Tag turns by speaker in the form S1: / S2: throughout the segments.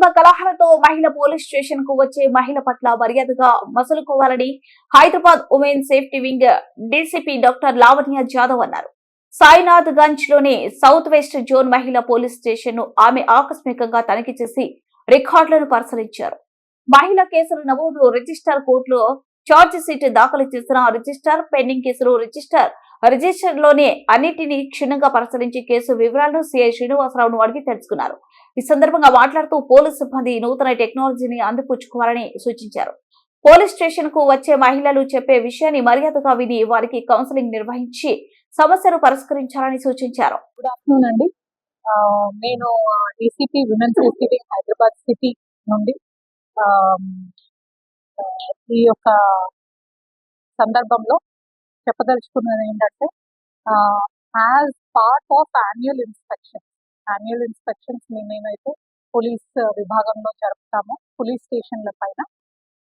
S1: మహిళ పోలీస్ స్టేషన్కు వచ్చే మహిళ పట్ల మర్యాదగా మసలుకోవాలని Hyderabad women safety wing DCP doctor Lavanya Jadhav అన్నారు. సాయినాథ్ గంజ్లోని సౌత్ వెస్ట్ జోన్ మహిళా పోలీస్ స్టేషన్ను ఆమె ఆకస్మికంగా తనిఖీ చేసి రికార్డులను పరిశీలించారు. మహిళా కేసుల నమోదు రిజిస్టర్ కోర్టులో ఛార్జ్ షీట్ దాఖలు చేసిన రిజిస్టర్ పెండింగ్ కేసులు రిజిస్టర్ రిజిస్టర్లోని అన్నిటినీ క్షుణ్ణంగా పరిశీలించి కేసు వివరాలను సిఐ శ్రీనివాసరావును అడిగి తెలుసుకున్నారు. ఈ సందర్భంగా మాట్లాడుతూ పోలీసు సిబ్బంది నూతన టెక్నాలజీని అందిపుచ్చుకోవాలని సూచించారు. పోలీస్ స్టేషన్కు వచ్చే మహిళలు చెప్పే విషయాన్ని మర్యాదగా విని వారికి కౌన్సిలింగ్ నిర్వహించి సమస్యను పరిష్కరించాలని సూచించారు.
S2: గుడ్ ఆఫ్టర్నూన్ అండి. నేను ACP women safety wing Hyderabad city నుండి ఈ యొక్క సందర్భంలో చెప్పదలుచుకున్నది ఏంటంటే as part of annual inspections annual inspections మేమేమైతే police విభాగంలో జరుపుతాము పోలీస్ స్టేషన్ల పైన.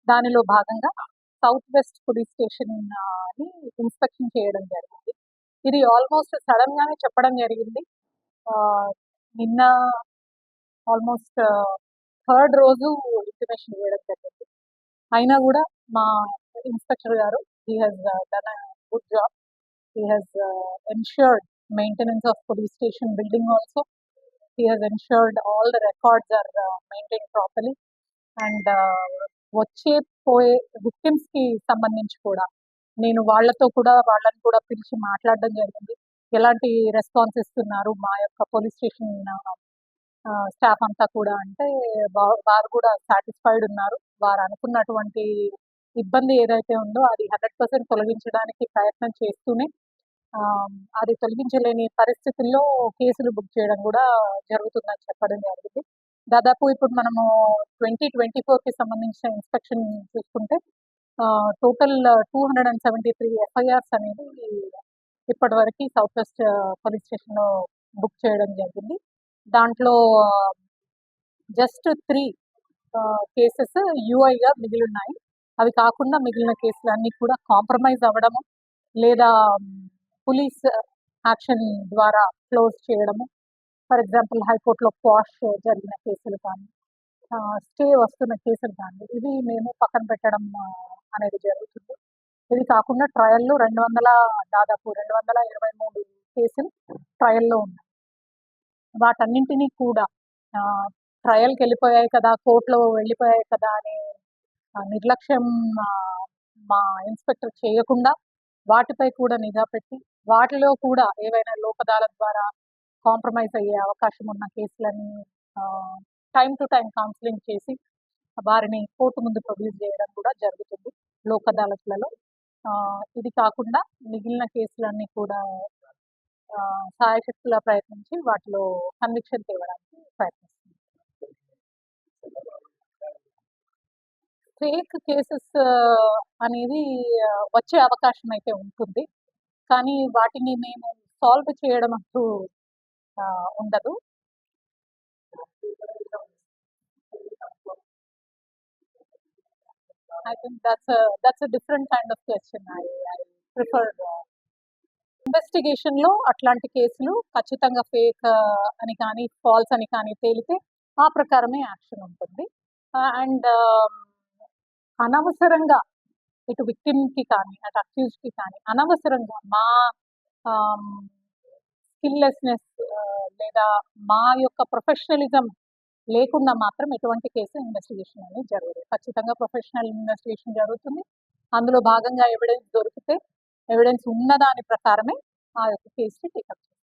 S2: దానిలో భాగంగా సౌత్ వెస్ట్ పోలీస్ స్టేషన్ అని ని ఇన్స్పెక్షన్ చేయడం జరిగింది. ఇది ఆల్మోస్ట్ సడన్ గానే చెప్పడం జరిగింది. ఆ, నిన్న ఆల్మోస్ట్ థర్డ్ రోజు ఇంటిమేషన్ ఇవ్వడం జరిగింది. అయినా కూడా మా ఇన్స్పెక్టర్ గారు he has done good job. He has uh, ensured maintenance maintenance of police station building also has ensured all all records are are maintained properly and uh, వచ్చే పోయే విక్టిమ్స్కి సంబంధించి కూడా నేను వాళ్ళతో కూడా వాళ్ళని కూడా పిలిచి మాట్లాడడం జరిగింది. ఎలాంటి రెస్పాన్స్ ఇస్తున్నారు? మా యొక్క పోలీస్ స్టేషన్ స్టాఫ్ అంతా కూడా అంటే వారు కూడా సాటిస్ఫైడ్ ఉన్నారు. వారు అనుకున్నటువంటి ఇబ్బంది ఏదైతే ఉందో అది హండ్రెడ్ పర్సెంట్ తొలగించడానికి ప్రయత్నం చేస్తూనే ఆ, అది తొలగించలేని పరిస్థితుల్లో కేసులు బుక్ చేయడం కూడా జరుగుతుందని చెప్పడం జరిగింది. దాదాపు ఇప్పుడు మనము ట్వంటీ ట్వంటీ కి సంబంధించిన ఇన్స్పెక్షన్ చూసుకుంటే total two hundred and seventy three FIRs అనేది ఇప్పటి వరకు సౌత్ వెస్ట్ పోలీస్ స్టేషన్లో బుక్ చేయడం జరిగింది. దాంట్లో జస్ట్ త్రీ కేసెస్ యూఐగా మిగిలి ఉన్నాయి. అవి కాకుండా మిగిలిన కేసులన్నీ కూడా కాంప్రమైజ్ అవ్వడము లేదా పోలీస్ యాక్షన్ ద్వారా క్లోజ్ చేయడము. ఫర్ ఎగ్జాంపుల్ హైకోర్టులో క్వాష్ జరిగిన కేసులు కానీ స్టే వస్తున్న కేసులు కానీ ఇవి మేము పక్కన పెట్టడం అనేది జరుగుతుంది. ఇది కాకుండా ట్రయల్లో రెండు వందల దాదాపు రెండు వందల ఇరవై మూడు కేసులు ట్రయల్లో ఉన్నాయి. వాటన్నింటినీ కూడా ట్రయల్కి వెళ్ళిపోయాయి కదా కోర్టులో వెళ్ళిపోయాయి కదా అనే నిర్లక్ష్యం మా ఇన్స్పెక్టర్ చేయకుండా వాటిపై కూడా నిఘా పెట్టి వాటిలో కూడా ఏవైనా లోపదాల ద్వారా కాంప్రమైజ్ అయ్యే అవకాశం ఉన్న కేసులని టైం టు టైం కౌన్సిలింగ్ చేసి వారిని కోర్టు ముందు ప్రొడ్యూస్ చేయడం కూడా జరుగుతుంది లోక్ అదాలత్లలో ఆ, ఇది కాకుండా మిగిలిన కేసులన్నీ కూడా సాయశక్తుల ప్రయత్నించి వాటిలో కన్విక్షన్ తేవడానికి ఫేక్ కేసెస్ అనేది వచ్చే అవకాశం అయితే ఉంటుంది. కానీ వాటిని మేము సాల్వ్ చేయడం అంటూ ఉండదు. I think that's a that's a different kind of question. I, I prefer uh, ఇన్వెస్టిగేషన్లో అట్లాంటి కేసులు ఖచ్చితంగా ఫేక్ అని కానీ ఫాల్స్ అని కానీ తేలితే ఆ ప్రకారమే యాక్షన్ ఉంటుంది. అండ్ అనవసరంగా ఇటు విక్టిమ్కి కానీ అటు అక్యూజ్కి కానీ అనవసరంగా మా స్కిల్లెస్నెస్ లేదా మా యొక్క ప్రొఫెషనలిజం లేకుండా మాత్రం ఎటువంటి కేసు ఇన్వెస్టిగేషన్ అనేది జరగదు ఖచ్చితంగా ప్రొఫెషనల్ ఇన్వెస్టిగేషన్ జరుగుతుంది. అందులో భాగంగా ఎవిడెన్స్ దొరికితే ఎవిడెన్స్ ఉన్న దాని ప్రకారమే ఆ యొక్క కేసుని టేకప్ చేస్తాం.